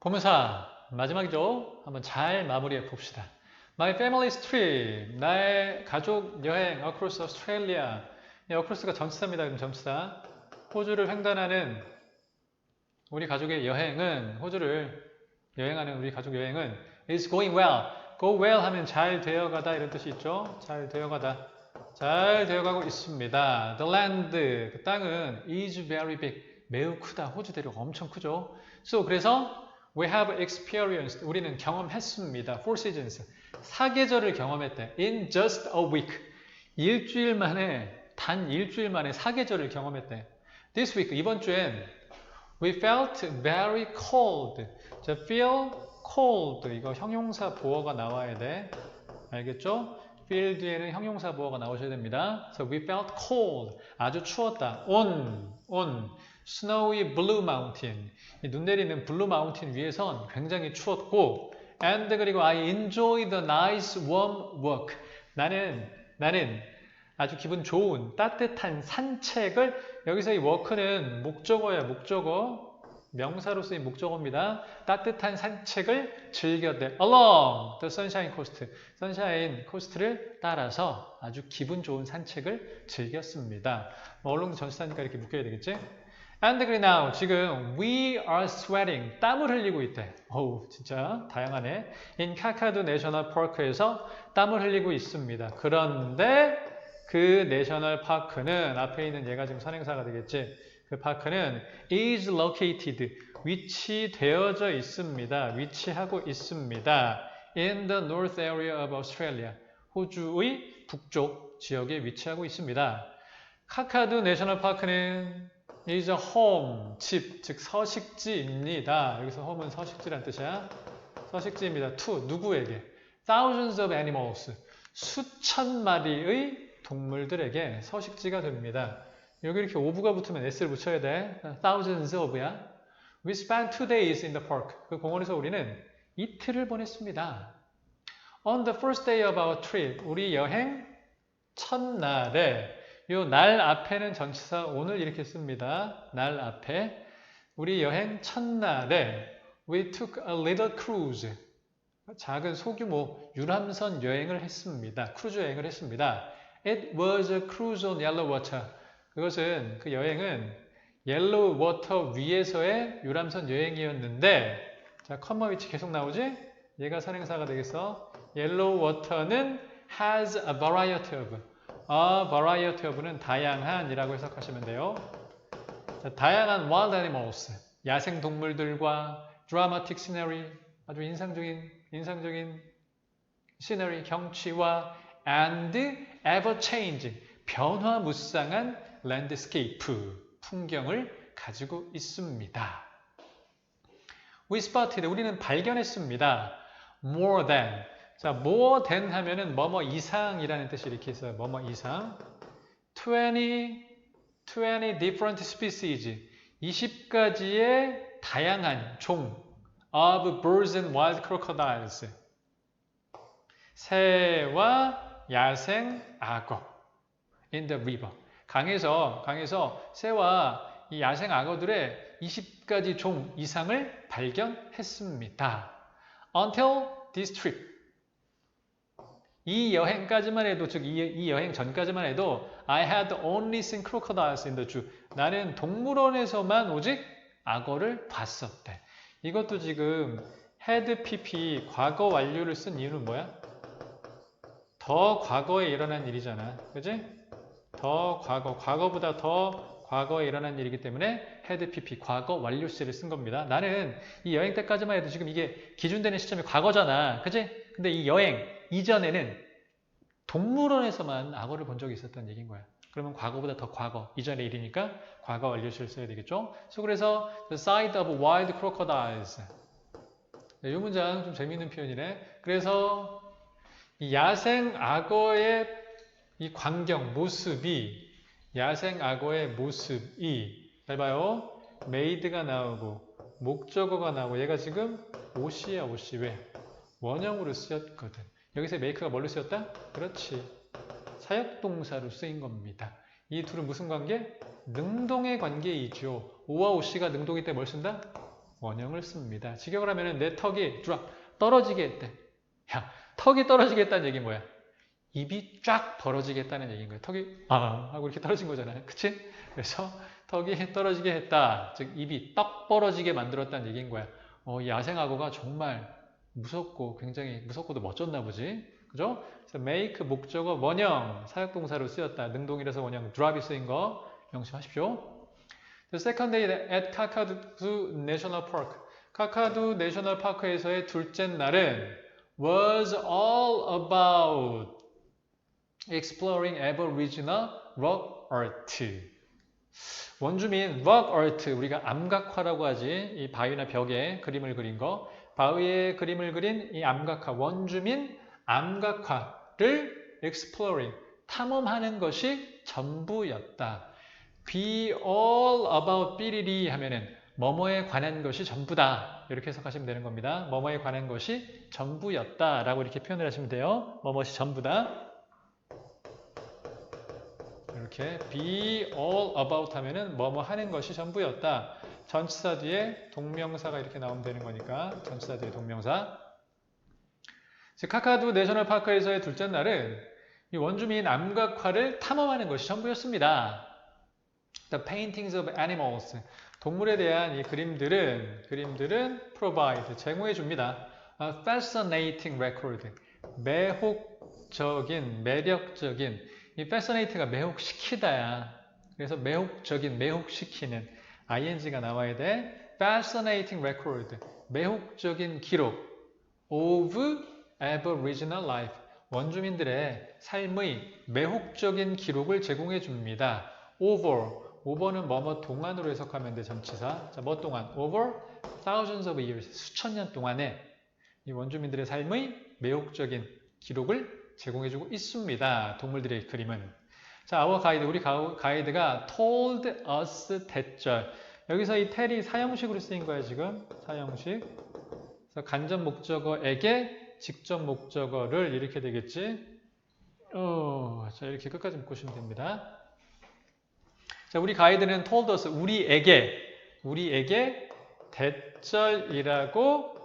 보면사 마지막이죠. 한번 잘 마무리해 봅시다. My family's trip. 나의 가족 여행 across Australia. 이 across가 전치사입니다. 그럼 전치사. 호주를 횡단하는 우리 가족의 여행은 호주를 여행하는 우리 가족 여행은 is going well. go well 하면 잘 되어가다 이런 뜻이 있죠. 잘 되어가다. 잘 되어가고 있습니다. The land, 그 땅은 is very big. 매우 크다. 호주 대륙 엄청 크죠. So 그래서 we have experienced 우리는 경험했습니다. Four seasons. 사계절을 경험했대. In just a week. 일주일 만에 단 일주일 만에 사계절을 경험했대. This week 이번 주엔 we felt very cold. 자, feel cold 이거 형용사 보어가 나와야 돼. 알겠죠? feel 뒤에는 형용사 보어가 나오셔야 됩니다. So we felt cold. 아주 추웠다. on on blue mountain. 이눈 내리는 블루 마운틴 위에선 굉장히 추웠고 and 그리고 I enjoy the nice warm walk. 나는 나는 아주 기분 좋은 따뜻한 산책을 여기서 이 워크는 목적어야 목적어 명사로 쓰인 목적어입니다. 따뜻한 산책을 즐겼대. Along the sunshine coast. 선샤인 코스트를 따라서 아주 기분 좋은 산책을 즐겼습니다. 뭐 얼른 전시사니까 이렇게 묶여야 되겠지? And 그리 now 지금 we are sweating 땀을 흘리고 있대. 어우 진짜 다양하네. In 카카두 내셔널 파크에서 땀을 흘리고 있습니다. 그런데 그 내셔널 파크는 앞에 있는 얘가 지금 선행사가 되겠지. 그 파크는 is located 위치되어져 있습니다. 위치하고 있습니다. In the north area of Australia 호주의 북쪽 지역에 위치하고 있습니다. 카카두 내셔널 파크는 is home, 집, 즉 서식지입니다. 여기서 home은 서식지란 뜻이야. 서식지입니다. to, 누구에게? thousands of animals, 수천 마리의 동물들에게 서식지가 됩니다. 여기 이렇게 ove가 붙으면 s를 붙여야 돼. thousands of야. We spent two days in the park. 그 공원에서 우리는 이틀을 보냈습니다. On the first day of our trip, 우리 여행 첫날에 요 날 앞에는 전치사 오늘 이렇게 씁니다. 날 앞에 우리 여행 첫날에 we took a little cruise 작은 소규모 유람선 여행을 했습니다. 크루즈 여행을 했습니다. It was a cruise on yellow water. 그것은 그 여행은 옐로우 워터 위에서의 유람선 여행이었는데 자 컴마 위치 계속 나오지? 얘가 선행사가 되겠어. 옐로우 워터는 has a variety of a variety of는 다양한이라고 해석하시면 돼요. 자, 다양한 wild animals, 야생 동물들과 dramatic scenery, 아주 인상적인 인상적인 scenery 경치와 and ever changing 변화무쌍한 landscape 풍경을 가지고 있습니다. We spotted 우리는 발견했습니다. More than 자, than 하면은 뭐뭐 이상이라는 뜻이 이렇게 있어요. 뭐뭐 이상. 20, 20 different species. 20가지의 다양한 종 of birds and wild crocodiles. 새와 야생 악어 in the river. 강에서 강에서 새와 이 야생 악어들의 20가지 종 이상을 발견했습니다. Until this trip. 이 여행까지만 해도 즉 이 여행 전까지만 해도 I had only seen crocodiles in the zoo. 나는 동물원에서만 오직 악어를 봤었대. 이것도 지금 had pp 과거 완료를 쓴 이유는 뭐야? 더 과거에 일어난 일이잖아. 그지? 더 과거, 과거보다 더 과거에 일어난 일이기 때문에 had pp 과거 완료시를 쓴 겁니다. 나는 이 여행 때까지만 해도 지금 이게 기준되는 시점이 과거잖아. 그지? 근데 이 여행 이전에는 동물원에서만 악어를 본 적이 있었다는 얘기인 거야. 그러면 과거보다 더 과거, 이전의 일이니까 과거 완료시를 써야 되겠죠? 그래서 the sight of wild crocodiles. 네, 이 문장 좀 재미있는 표현이네. 그래서 이 야생 악어의 이 광경, 모습이 야생 악어의 모습이 잘 봐요. 메이드가 나오고 목적어가 나오고 얘가 지금 옷이야 옷이 왜? 원형으로 쓰였거든. 여기서 메이크가 뭘로 쓰였다? 그렇지. 사역동사로 쓰인 겁니다. 이 둘은 무슨 관계? 능동의 관계이죠. 오와 오씨가 능동일 때 뭘 쓴다? 원형을 씁니다. 직역을 하면은 내 턱이 drop, 떨어지게 했대. 야, 턱이 떨어지겠다는 얘기 뭐야? 입이 쫙 벌어지겠다는 얘기인 거예요. 턱이 아 하고 이렇게 떨어진 거잖아요. 그치? 그래서 턱이 떨어지게 했다. 즉 입이 떡 벌어지게 만들었다는 얘기인 거야. 어, 이 야생악어가 정말 무섭고 굉장히 무섭고도 멋졌나 보지. 그죠? 그래서 make 목적어 원형 사역동사로 쓰였다. 능동이라서 원형 drop이 쓰인 거 명심하십시오. The second day at Kakadu National Park. 카카두 내셔널 파크에서의 둘째 날은 was all about exploring Aboriginal rock art. 원주민 rock art 우리가 암각화라고 하지 이 바위나 벽에 그림을 그린 거 바위에 그림을 그린 이 암각화 원주민 암각화를 exploring 탐험하는 것이 전부였다. be all about 삐리리 하면은 뭐뭐에 관한 것이 전부다. 이렇게 해석하시면 되는 겁니다. 뭐뭐에 관한 것이 전부였다. 라고 이렇게 표현을 하시면 돼요. 뭐뭐이 전부다. 이렇게 be all about 하면은 뭐뭐 하는 것이 전부였다. 전치사 뒤에 동명사가 이렇게 나오면 되는 거니까 전치사 뒤에 동명사. 카카두 내셔널 파크에서의 둘째 날은 이 원주민 암각화를 탐험하는 것이 전부였습니다. The paintings of animals. 동물에 대한 이 그림들은 그림들은 provide 제공해 줍니다. A fascinating record. 매혹적인 매력적인 이 fascinate가 매혹시키다야. 그래서 매혹적인 매혹시키는 ing가 나와야 돼. fascinating record. 매혹적인 기록 of aboriginal life. 원주민들의 삶의 매혹적인 기록을 제공해 줍니다. over over는 뭐뭐 동안으로 해석하면 돼 전치사. 자, 뭐 동안? over thousands of years 수천 년 동안에 이 원주민들의 삶의 매혹적인 기록을 제공해주고 있습니다. 동물들의 그림은. 자, our 가이드 우리 가이드가 told us 대절. 여기서 이 tell이 사형식으로 쓰인 거야 지금 사형식. 그래서 간접 목적어에게 직접 목적어를 이렇게 되겠지. 어, 자 이렇게 끝까지 묶으시면 됩니다. 자, 우리 가이드는 told us, 우리에게, 우리에게 대절이라고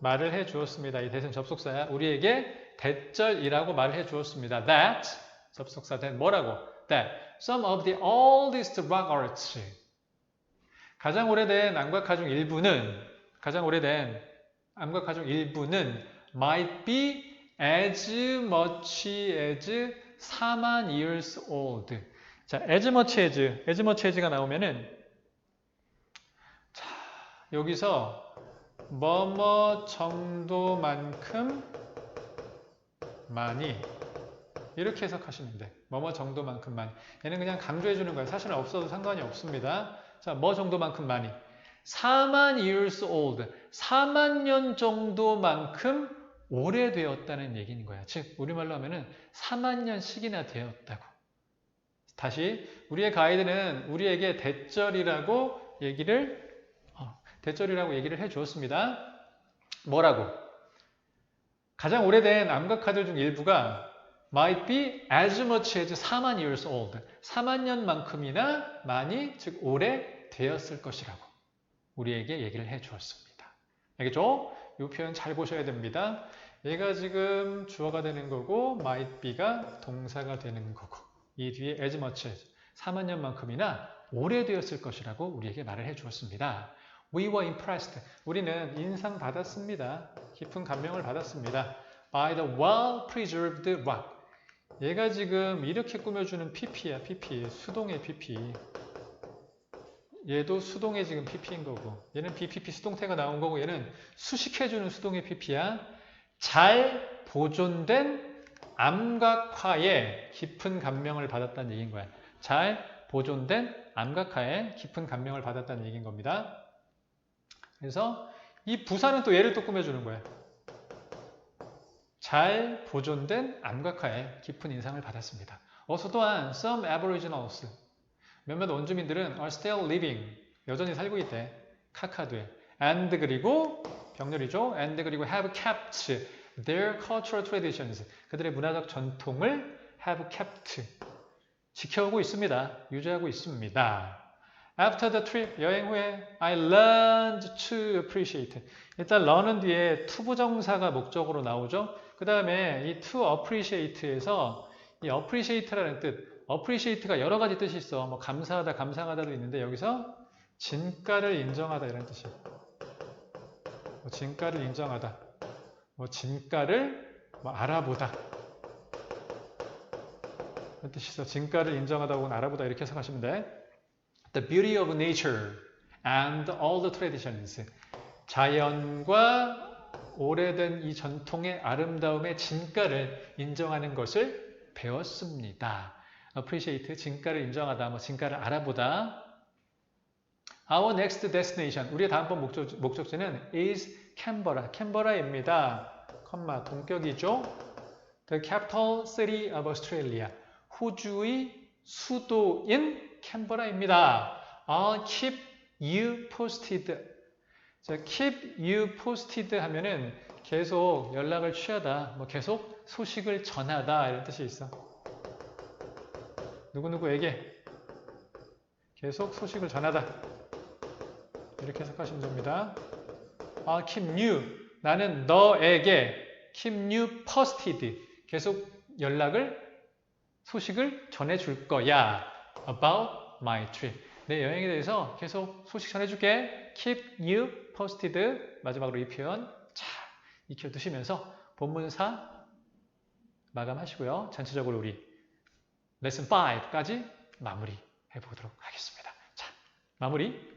말을 해 주었습니다. 이 대신 접속사야. 우리에게 대절이라고 말을 해 주었습니다. That, 접속사 that 뭐라고? That some of the oldest rock arts 가장 오래된 암각화 중 일부는 가장 오래된 암각화 중 일부는 might be as much as 4만 years old 자, as much as, as much as가 나오면은 자, 여기서 뭐뭐 정도만큼 많이 이렇게 해석하시면 돼. 뭐뭐 정도만큼 많이. 얘는 그냥 강조해 주는 거예요. 사실은 없어도 상관이 없습니다. 자, 뭐 정도만큼 많이. 4만 years old. 4만 년 정도만큼 오래되었다는 얘기인 거야. 즉, 우리말로 하면은 4만 년씩이나 되었다고. 다시 우리의 가이드는 우리에게 대절이라고 얘기를 어, 대절이라고 얘기를 해 주었습니다. 뭐라고? 가장 오래된 암각화들 중 일부가 might be as much as 4만 years old. 4만 년만큼이나 많이 즉 오래 되었을 것이라고 우리에게 얘기를 해 주었습니다. 알겠죠? 이 표현 잘 보셔야 됩니다. 얘가 지금 주어가 되는 거고 might be가 동사가 되는 거고 이 뒤에 as much as 4만 년만큼이나 오래되었을 것이라고 우리에게 말을 해 주었습니다. We were impressed. 우리는 인상 받았습니다. 깊은 감명을 받았습니다. By the well-preserved rock. 얘가 지금 이렇게 꾸며주는 PP야, PP. 수동의 PP. 얘도 수동의 지금 PP인 거고 얘는 BPP 수동태가 나온 거고 얘는 수식해주는 수동의 PP야. 잘 보존된 암각화에 깊은 감명을 받았다는 얘기인 거야. 잘 보존된 암각화에 깊은 감명을 받았다는 얘기인 겁니다. 그래서 이 부사는 또 얘를 또 꾸며주는 거야. 잘 보존된 암각화에 깊은 인상을 받았습니다. 어서 또한 some aboriginals 몇몇 원주민들은 are still living 여전히 살고 있대. 카카두에 and 그리고 병렬이죠. and 그리고 have kept their cultural traditions, 그들의 문화적 전통을 have kept, 지켜오고 있습니다. 유지하고 있습니다. After the trip, 여행 후에 I learned to appreciate. 일단 learn은 뒤에 투부정사가 목적으로 나오죠. 그 다음에 이 to appreciate에서 이 appreciate라는 뜻, appreciate가 여러 가지 뜻이 있어. 뭐 감사하다, 감상하다도 있는데 여기서 진가를 인정하다 이런 뜻이에요. 뭐 진가를 인정하다. 뭐 진가를 뭐 알아보다. 이런 뜻이 있어. 진가를 인정하다 혹은 알아보다 이렇게 해석하시면 돼. The beauty of nature and all the traditions. 자연과 오래된 이 전통의 아름다움의 진가를 인정하는 것을 배웠습니다. appreciate, 진가를 인정하다, 뭐 진가를 알아보다. Our next destination, 우리의 다음번 목적, 목적지는 is Canberra, 캔버라입니다. 컴마, 동격이죠. The capital city of Australia, 호주의 수도인 캔버라입니다. I'll keep you posted. 자, keep you posted 하면은 계속 연락을 취하다, 뭐 계속 소식을 전하다 이런 뜻이 있어. 누구누구에게 계속 소식을 전하다. 이렇게 해석하시면 됩니다. I'll keep you. 나는 너에게 keep you posted. 계속 연락을 소식을 전해줄 거야. About my trip. 내 여행에 대해서 계속 소식 전해줄게. Keep you posted. 마지막으로 이 표현 잘 익혀두시면서 본문사 마감하시고요. 전체적으로 우리 레슨 5까지 마무리 해 보도록 하겠습니다. 자, 마무리.